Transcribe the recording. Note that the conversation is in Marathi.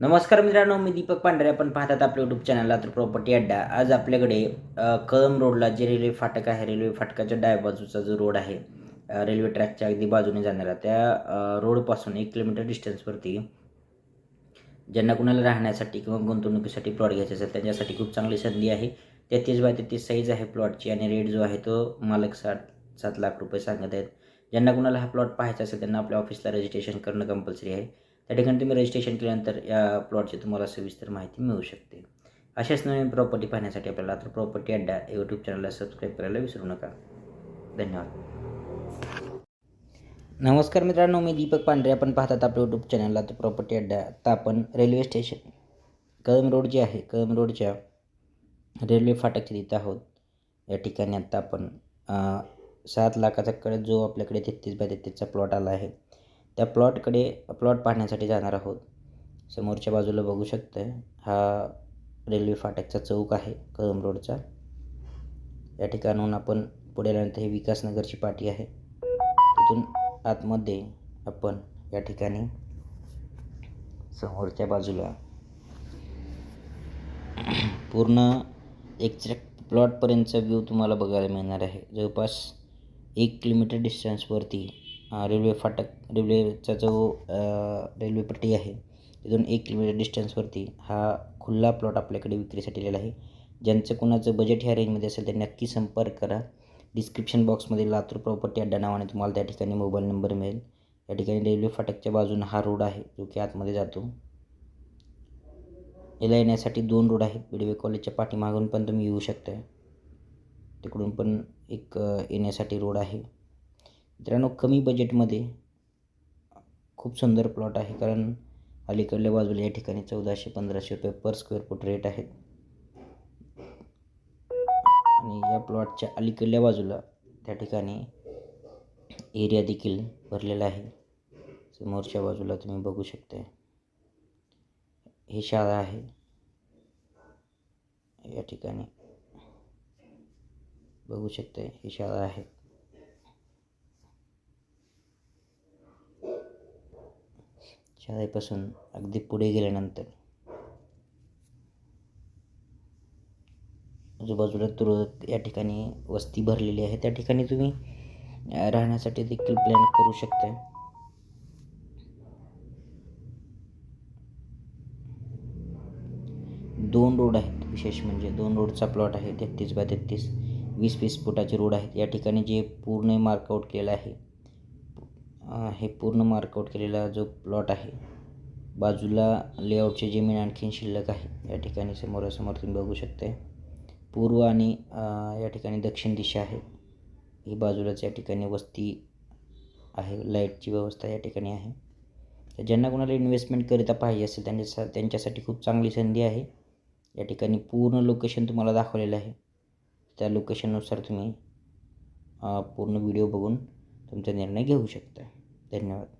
नमस्कार मित्रांनो मी दीपक पांढरे. आपण पाहतात आपल्या यूट्यूब चॅनल तर प्रॉपर्टी अड्डा. आज आपल्याकडे अ, रोडला जे रेल्वे फाटक आहे रेल्वे फाटकाच्या डाव्या बाजूचा जो रोड आहे रेल्वे ट्रॅकच्या अगदी बाजूने जाणारा त्या रोडपासून एक किलोमीटर डिस्टन्सवरती ज्यांना कुणाला राहण्यासाठी किंवा गुंतवणुकीसाठी प्लॉट घ्यायचे असेल त्यांच्यासाठी खूप चांगली संधी आहे. तेहतीस बाय तेहतीस साईज आहे प्लॉटची आणि रेट जो आहे तो मालक सात सात लाख रुपये सांगत आहेत. ज्यांना कुणाला हा प्लॉट पाहायचा असेल त्यांना आपल्या ऑफिसला रजिस्ट्रेशन करणं कंपल्सरी आहे. त्या ठिकाणी तुम्ही रजिस्ट्रेशन केल्यानंतर या प्लॉटची तुम्हाला सविस्तर माहिती मिळू शकते. अशाच नवीन प्रॉपर्टी पाहण्यासाठी आपल्याला तर प्रॉपर्टी अड्डा यूट्यूब चॅनलला सबस्क्राईब करायला विसरू नका. धन्यवाद. नमस्कार मित्रांनो मी दीपक पांढरे. आपण पाहतात आपल्या यूट्यूब चॅनलला तर प्रॉपर्टी अड्डा. आता आपण रेल्वे स्टेशन कळम रोड जे आहे कळम रोडच्या रेल्वे फाटकच्या तिथं आहोत. या ठिकाणी आत्ता आपण सात लाखाचा कडे जो आपल्याकडे तेहतीस बाय तेहतीसचा प्लॉट आला आहे. त्या प्लॉटकडे प्लॉट पाहण्यासाठी जाणार आहोत. समोरच्या बाजूला बघू शकतोय हा रेल्वे फाटकचा चौक आहे कदम रोडचा. या ठिकाणाहून आपण पुढे आल्यानंतर ही विकासनगरची पाठी आहे. तिथून आतमध्ये आपण या ठिकाणी समोरच्या बाजूला पूर्ण एक्झॅक्ट प्लॉटपर्यंतचा व्ह्यू तुम्हाला बघायला मिळणार आहे. जवळपास एक किलोमीटर डिस्टन्सवरती रेल्वे फाटक रेल्वेचा जो रेल्वे पट्टी आहे तिथून एक किलोमीटर डिस्टन्सवरती हा खुल्ला प्लॉट आपल्याकडे विक्रीसाठी आलेला आहे. ज्यांचं कोणाचं बजेट ह्या रेंजमध्ये असेल ते नक्की संपर्क करा. डिस्क्रिप्शन बॉक्समध्ये लातूर प्रॉपर्टी अड्डा नावाने तुम्हाला त्या ठिकाणी मोबाईल नंबर मिळेल. त्या ठिकाणी रेल्वे फाटकच्या बाजूने हा रोड आहे जो की आतमध्ये जातो. याला येण्यासाठी दोन रोड आहेत बिडवे कॉलेजच्या पाठीमागून पण तुम्ही येऊ शकता तिकडून पण एक येण्यासाठी रोड आहे. मित्रांनो कमी बजेटमध्ये खूप सुंदर प्लॉट आहे. कारण अलीकडल्या बाजूला या ठिकाणी चौदाशे पंधराशे रुपये पर स्क्वेअर फूट रेट आहेत. आणि या प्लॉटच्या अलीकडल्या बाजूला त्या ठिकाणी एरिया देखील भरलेला आहे. समोरच्या बाजूला तुम्ही बघू शकता ही शाळा आहे. या ठिकाणी बघू शकता ही शाळा आहे. शाळेपासून अगदी पुढे गेल्यानंतर आजूबाजूला तुरळक या ठिकाणी वस्ती भरलेली आहे. त्या ठिकाणी तुम्ही राहण्यासाठी देखील प्लॅन करू शकता. दोन रोड आहेत विशेष म्हणजे दोन रोडचा प्लॉट आहे तेहतीस बाय तेहतीस वीस वीस फुटाचे रोड आहेत. या ठिकाणी जे पूर्ण मार्कआउट केलं आहे हे पूर्ण मार्कआउट केलेला जो प्लॉट आहे बाजूला लेआउटची जमीन आणखीन शिल्लक आहे. या ठिकाणी समोरासमोर तुम्ही बघू शकते पूर्व आणि या ठिकाणी दक्षिण दिशा आहे. ही बाजूलाच या ठिकाणी वस्ती आहे. लाईटची व्यवस्था या ठिकाणी आहे. तर ज्यांना कोणाला इन्व्हेस्टमेंट करिता पाहिजे असेल त्यांच्या त्यांच्यासाठी खूप चांगली संधी आहे. या ठिकाणी पूर्ण लोकेशन तुम्हाला दाखवलेलं आहे. त्या लोकेशननुसार तुम्ही पूर्ण व्हिडिओ बघून तुमचा निर्णय घेऊ शकता. धन्यवाद.